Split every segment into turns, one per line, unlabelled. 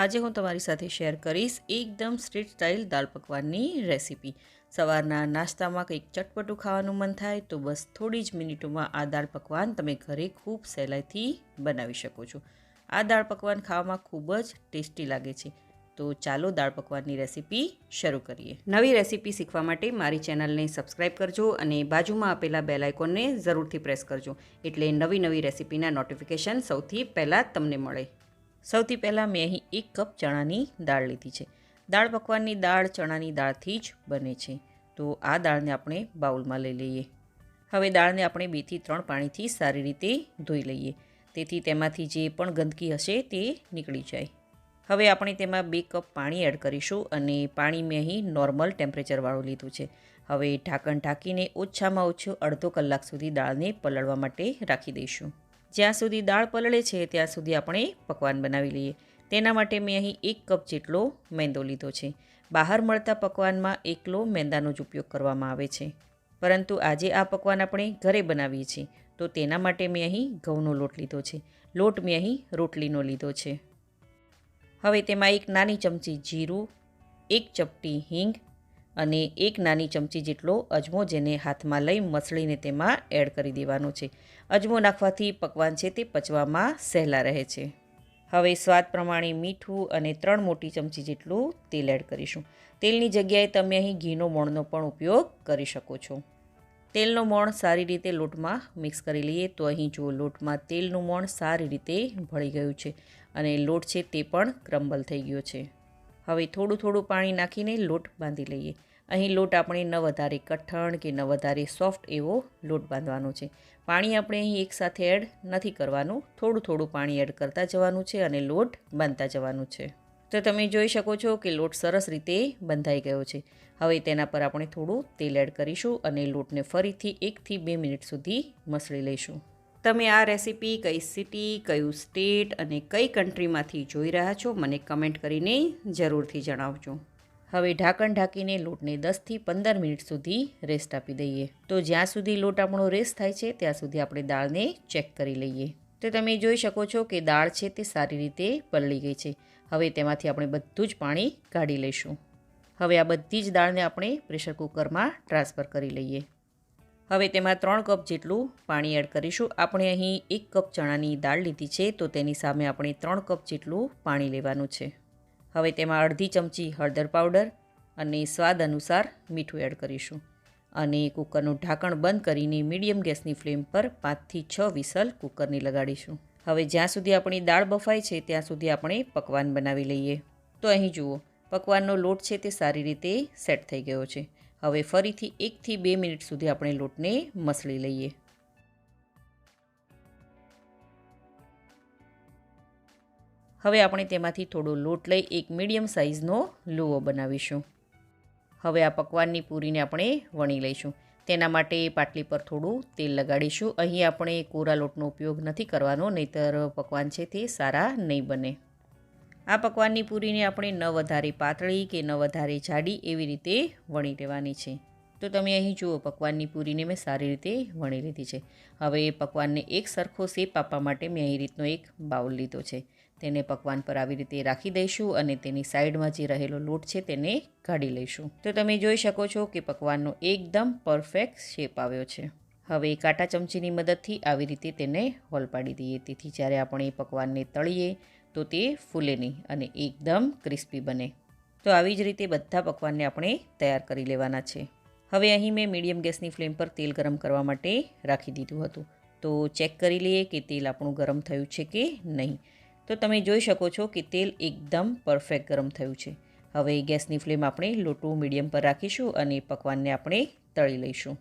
આજે હું તમારી સાથે શેર કરીશ એકદમ સ્ટ્રીટ સ્ટાઇલ દાળ પકવાનની રેસીપી. સવારના નાસ્તામાં કંઈક ચટપટું ખાવાનું મન થાય તો બસ થોડી જ મિનિટોમાં આ દાળ પકવાન તમે ઘરે ખૂબ સહેલાઈથી બનાવી શકો છો. આ દાળ પકવાન ખાવામાં ખૂબ જ ટેસ્ટી લાગે છે. તો ચાલો દાળ પકવાનની રેસીપી શરૂ કરીએ. નવી રેસીપી શીખવા માટે મારી ચેનલને સબસ્ક્રાઇબ કરજો અને બાજુમાં આપેલા બેલ આઇકોનને જરૂરથી પ્રેસ કરજો. એટલે નવી નવી રેસીપીના નોટિફિકેશન સૌથી પહેલાં તમને મળે. સૌથી પહેલાં મેં અહીં એક કપ ચણાની દાળ લીધી છે. દાળ પકવાનની દાળ ચણાની દાળથી જ બને છે. તો આ દાળને આપણે બાઉલમાં લઈ લઈએ. હવે દાળને આપણે બેથી ત્રણ પાણીથી સારી રીતે ધોઈ લઈએ. તેથી તેમાંથી જે પણ ગંદકી હશે તે નીકળી જાય. હવે આપણે તેમાં બે કપ પાણી એડ કરીશું અને પાણી મેં અહીં નોર્મલ ટેમ્પરેચરવાળું લીધું છે. હવે ઢાંકણ ઢાંકીને ઓછામાં ઓછું અડધો કલાક સુધી દાળને પલળવા માટે રાખી દઈશું. જ્યાં સુધી દાળ પલળે છે, ત્યાં સુધી આપણે પકવાન બનાવી લઈએ. તેના માટે મેં અહીં એક કપ જેટલો મેંદો લીધો છે. બહાર મળતા પકવાનમાં એકલો મેંદાનો જ ઉપયોગ કરવામાં આવે છે. પરંતુ આજે આ પકવાન આપણે ઘરે બનાવીએ છીએ, તો તેના માટે મેં અહીં ઘઉંનો લોટ લીધો છે. લોટ મેં અહીં રોટલીનો લીધો છે. હવે તેમાં એક નાની ચમચી જીરું, એક ચપટી હિંગ અને એક નાની ચમચી જેટલો અજમો જેને હાથમાં લઈ મસળીને તેમાં એડ કરી દેવાનો છે. અજમો નાખવાથી પકવાન છે તે પચવામાં સહેલા રહે છે. હવે સ્વાદ પ્રમાણે મીઠું અને ત્રણ મોટી ચમચી જેટલું તેલ એડ કરીશું. તેલની જગ્યાએ તમે અહીં ઘીનો મોણનો પણ ઉપયોગ કરી શકો છો. તેલનો મોણ સારી રીતે લોટમાં મિક્સ કરી લઈએ તો અહીં જો લોટમાં તેલનું મોણ સારી રીતે ભળી ગયું છે અને લોટ છે તે પણ ક્રમ્બલ થઈ ગયો છે. હવે થોડું થોડું પાણી નાખીને લોટ બાંધી લઈએ. અહીં લોટ આપણે ન વધારે કઠણ કે ન વધારે સોફ્ટ એવો લોટ બાંધવાનો છે. પાણી આપણે અહીં એકસાથે એડ નથી કરવાનું. થોડું થોડું પાણી એડ કરતા જવાનું છે અને લોટ બાંધતા જવાનું છે. તો તમે જોઈ શકો છો કે લોટ સરસ રીતે બંધાઈ ગયો છે. હવે તેના પર આપણે થોડું તેલ એડ કરીશું અને લોટને ફરીથી એકથી બે મિનિટ સુધી મસળી લઈશું. તમે આ રેસીપી કઈ સિટી, કયું સ્ટેટ અને કઈ કન્ટ્રીમાંથી જોઈ રહ્યા છો, મને કમેન્ટ કરીને જરૂરથી જણાવજો. હવે ઢાંકણ ઢાંકીને લોટને દસથી પંદર મિનિટ સુધી રેસ્ટ આપી દઈએ. તો જ્યાં સુધી લોટ આપણો રેસ્ટ થાય છે, ત્યાં સુધી આપણે દાળને ચેક કરી લઈએ. તો તમે જોઈ શકો છો કે દાળ છે તે સારી રીતે પલળી ગઈ છે. હવે તેમાંથી આપણે બધું જ પાણી કાઢી લઈશું. હવે આ બધી જ દાળને આપણે પ્રેશર કુકરમાં ટ્રાન્સફર કરી લઈએ. હવે તેમાં ત્રણ કપ જેટલું પાણી એડ કરીશું. આપણે અહીં એક કપ ચણાની દાળ લીધી છે, તો તેની સામે આપણે ત્રણ કપ જેટલું પાણી લેવાનું છે. હવે તેમાં અડધી ચમચી હળદર પાવડર અને સ્વાદ અનુસાર મીઠું એડ કરીશું. અને કુકરનું ઢાંકણ બંધ કરીને મીડિયમ ગેસની ફ્લેમ પર પાંચથી છ વિસલ કુકરની લગાડીશું. હવે જ્યાં સુધી આપણી દાળ બફાય છે, ત્યાં સુધી આપણે પકવાન બનાવી લઈએ. તો અહીં જુઓ, પકવાનનો લોટ છે તે સારી રીતે સેટ થઈ ગયો છે. હવે ફરીથી એકથી બે મિનિટ સુધી આપણે લોટને મસળી લઈએ. હવે આપણે તેમાંથી થોડો લોટ લઈ એક મીડિયમ સાઇઝનો લુઓ બનાવીશું. હવે આ પકવાનની પૂરીને આપણે વણી લઈશું. તેના માટે પાટલી પર થોડું તેલ લગાડીશું. અહીં આપણે કોરા લોટનો ઉપયોગ નથી કરવાનો, નહીતર પકવાન છે તે સારા નહીં બને. આ પકવાનની પૂરીને આપણે ન વધારે પાતળી કે ન વધારે જાડી એવી રીતે વણી લેવાની છે. તો તમે અહીં જુઓ, પકવાનની પૂરીને મેં સારી રીતે વણી લીધી છે. હવે પકવાનને એક સરખો શેપ આપવા માટે મેં અહીં રીતનો એક બાઉલ લીધો છે. તેને પકવાન પર આવી રીતે રાખી દઈશું અને તેની સાઈડમાં જે રહેલો લોટ છે તેને કાઢી લઈશું. તો તમે જોઈ શકો છો કે પકવાનનો એકદમ પરફેક્ટ શેપ આવ્યો છે. હવે કાંટા ચમચીની મદદથી આવી રીતે તેને હોલ પાડી દઈએ. તેથી જ્યારે આપણે પકવાનને તળીએ, તો તે ફૂલે નહીં અને એકદમ ક્રિસ્પી બને. તો આવી જ રીતે બધા પકવાનને આપણે તૈયાર કરી લેવાના છે. હવે અહીં મેં મીડિયમ ગેસની ફ્લેમ પર તેલ ગરમ કરવા માટે રાખી દીધું હતું. તો ચેક કરી લઈએ કે તેલ આપણું ગરમ થયું છે કે નહીં. તો તમે જોઈ શકો છો કે તેલ એકદમ પરફેક્ટ ગરમ થયું છે. હવે ગેસની ફ્લેમ આપણે લોટું મીડિયમ પર રાખીશું અને પકવાનને આપણે તળી લઈશું.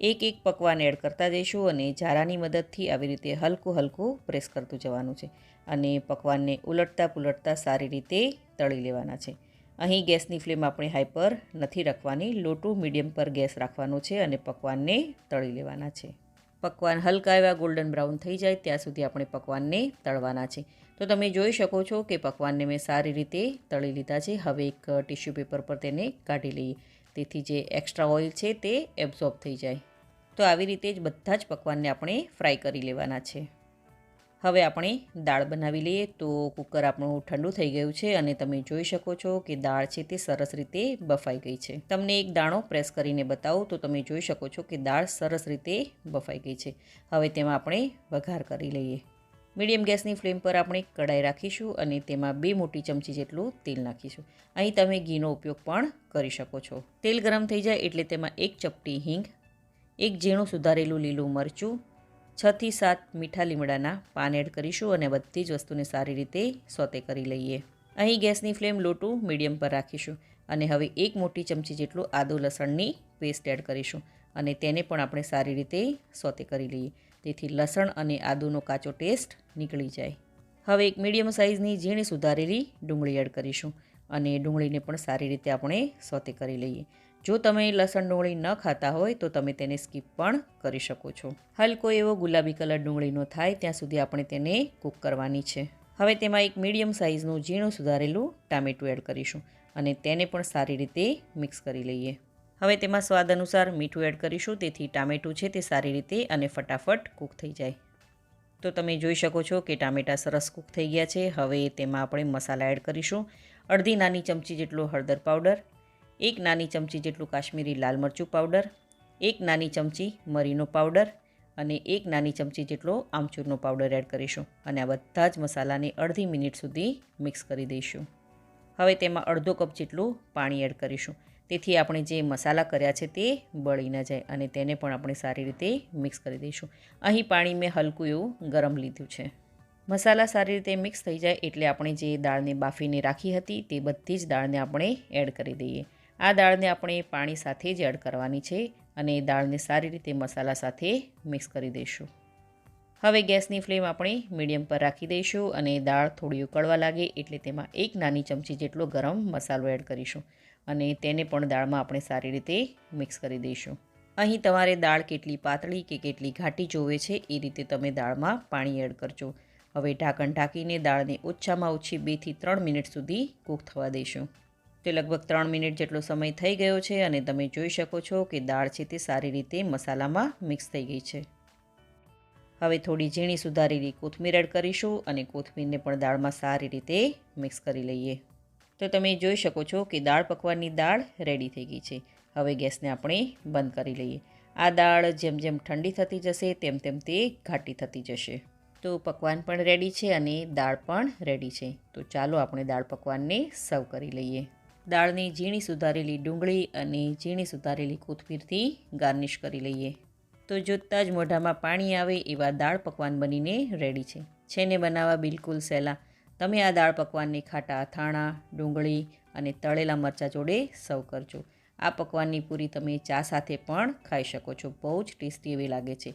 એક એક પકવાન એડ કરતા જઈશું અને ઝારાની મદદથી આવી રીતે હલકું હલકું પ્રેસ કરતું જવાનું છે અને પકવાનને ઉલટતા પુલટતા સારી રીતે તળી લેવાના છે. અહીં ગેસની ફ્લેમ આપણે હાઈ પર નથી રાખવાની, લોટું મીડિયમ પર ગેસ રાખવાનો છે અને પકવાનને તળી લેવાના છે. પકવાન હલકા એવા ગોલ્ડન બ્રાઉન થઈ જાય, ત્યાં સુધી આપણે પકવાનને તળવાના છે. તો તમે જોઈ શકો છો કે પકવાનને મેં સારી રીતે તળી લીધા છે. હવે એક ટિશ્યુ પેપર પર તેને કાઢી લઈએ. તેથી જે એક્સ્ટ્રા ઓઇલ છે તે એબ્ઝોર્બ થઈ જાય. તો આવી રીતે જ બધા જ પકવાનને આપણે ફ્રાય કરી લેવાના છે. હવે આપણે દાળ બનાવી લઈએ તો કુકર આપણું ઠંડુ થઈ ગયું છે અને તમે જોઈ શકો છો કે દાળ છે તે સરસ રીતે બફાઈ ગઈ છે. તમને એક દાણો પ્રેસ કરીને બતાવો તો તમે જોઈ શકો છો કે દાળ સરસ રીતે બફાઈ ગઈ છે. હવે તેમાં આપણે વઘાર કરી લઈએ. મીડિયમ ગેસની ફ્લેમ પર આપણે કડાઈ રાખીશું અને તેમાં બે મોટી ચમચી જેટલું તેલ નાખીશું. અહીં તમે ઘીનો ઉપયોગ પણ કરી શકો છો. તેલ ગરમ થઈ જાય એટલે તેમાં એક ચપટી હિંગ, એક ઝીણું સુધારેલું લીલું મરચું છથી સાત મીઠા લીમડાના પાન એડ કરીશું અને બધી જ વસ્તુને સારી રીતે સોતે કરી લઈએ. અહીં ગેસની ફ્લેમ લોટું મીડિયમ પર રાખીશું અને હવે એક મોટી ચમચી જેટલું આદુ લસણની પેસ્ટ એડ કરીશું અને તેને પણ આપણે સારી રીતે સોતે કરી લઈએ. તેથી લસણ અને આદુનો કાચો ટેસ્ટ નીકળી જાય. હવે એક મીડિયમ સાઇઝની ઝીણી સુધારેલી ડુંગળી એડ કરીશું અને ડુંગળીને પણ સારી રીતે આપણે સોતે કરી લઈએ. જો તમે લસણ ડુંગળી ન ખાતા હોય, તો તમે તેને સ્કીપ પણ કરી શકો છો. હલકો એવો ગુલાબી કલર ડુંગળીનો થાય, ત્યાં સુધી આપણે તેને કૂક કરવાની છે. હવે તેમાં એક મીડિયમ સાઇઝનું ઝીણું સુધારેલું ટામેટું એડ કરીશું અને તેને પણ સારી રીતે મિક્સ કરી લઈએ. હવે તેમાં સ્વાદ અનુસાર મીઠું એડ કરીશું, તેથી ટામેટું છે તે સારી રીતે અને ફટાફટ કૂક થઈ જાય. તો તમે જોઈ શકો છો કે ટામેટાં સરસ કૂક થઈ ગયા છે. હવે તેમાં આપણે મસાલા એડ કરીશું. અડધી નાની ચમચી જેટલો હળદર પાવડર એક નાની ચમચી જેટલું કાશ્મીરી લાલ મરચું પાવડર, એક નાની ચમચી મરીનો પાવડર અને એક નાની ચમચી જેટલો આમચૂરનો પાવડર એડ કરીશું અને આ બધા જ મસાલાને અડધી મિનિટ સુધી મિક્સ કરી દઈશું. હવે તેમાં અડધો કપ જેટલું પાણી એડ કરીશું. તેથી આપણે જે મસાલા કર્યા છે તે બળી ન જાય અને તેને પણ આપણે સારી રીતે મિક્સ કરી દઈશું. અહીં પાણી મેં હલકું એવું ગરમ લીધું છે. મસાલા સારી રીતે મિક્સ થઈ જાય એટલે આપણે જે દાળને બાફીને રાખી હતી તે બધી જ દાળને આપણે એડ કરી દઈએ. આ દાળને આપણે પાણી સાથે જ એડ કરવાની છે અને દાળને સારી રીતે મસાલા સાથે મિક્સ કરી દઈશું. હવે ગેસની ફ્લેમ આપણે મીડિયમ પર રાખી દઈશું અને દાળ થોડી ઉકળવા લાગે એટલે તેમાં એક નાની ચમચી જેટલો ગરમ મસાલો એડ કરીશું અને તેને પણ દાળમાં આપણે સારી રીતે મિક્સ કરી દઈશું. અહીં તમારે દાળ કેટલી પાતળી કે કેટલી ઘાટી જોવે છે એ રીતે તમે દાળમાં પાણી એડ કરજો. હવે ઢાંકણ ઢાંકીને દાળને ઓછામાં ઓછી બેથી ત્રણ મિનિટ સુધી કૂક થવા દઈશું. તે લગભગ ત્રણ મિનિટ જેટલો સમય થઈ ગયો છે અને તમે જોઈ શકો છો કે દાળ છે તે સારી રીતે મસાલામાં મિક્સ થઈ ગઈ છે. હવે થોડી ઝીણી સુધારેલી કોથમીર એડ કરીશું અને કોથમીરને પણ દાળમાં સારી રીતે મિક્સ કરી લઈએ. તો તમે જોઈ શકો છો કે દાળ પકવાનની દાળ રેડી થઈ ગઈ છે. હવે ગેસને આપણે બંધ કરી લઈએ. આ દાળ જેમ જેમ ઠંડી થતી જશે તેમ તેમ તે ઘાટી થતી જશે. તો પકવાન પણ રેડી છે અને દાળ પણ રેડી છે. તો ચાલો આપણે દાળ પકવાનને સર્વ કરી લઈએ. દાળની ઝીણી સુધારેલી ડુંગળી અને ઝીણી સુધારેલી કોથમીરથી ગાર્નિશ કરી લઈએ. તો જોતાં જ મોઢામાં પાણી આવે એવા દાળ પકવાન બનીને રેડી છે. છે ને બનાવવા બિલકુલ સહેલા. તમે આ દાળ પકવાનને ખાટા અથાણા, ડુંગળી અને તળેલા મરચાં જોડે સર્વ કરજો. આ પકવાનની પૂરી તમે ચા સાથે પણ ખાઈ શકો છો. બહુ જ ટેસ્ટી એવી લાગે છે.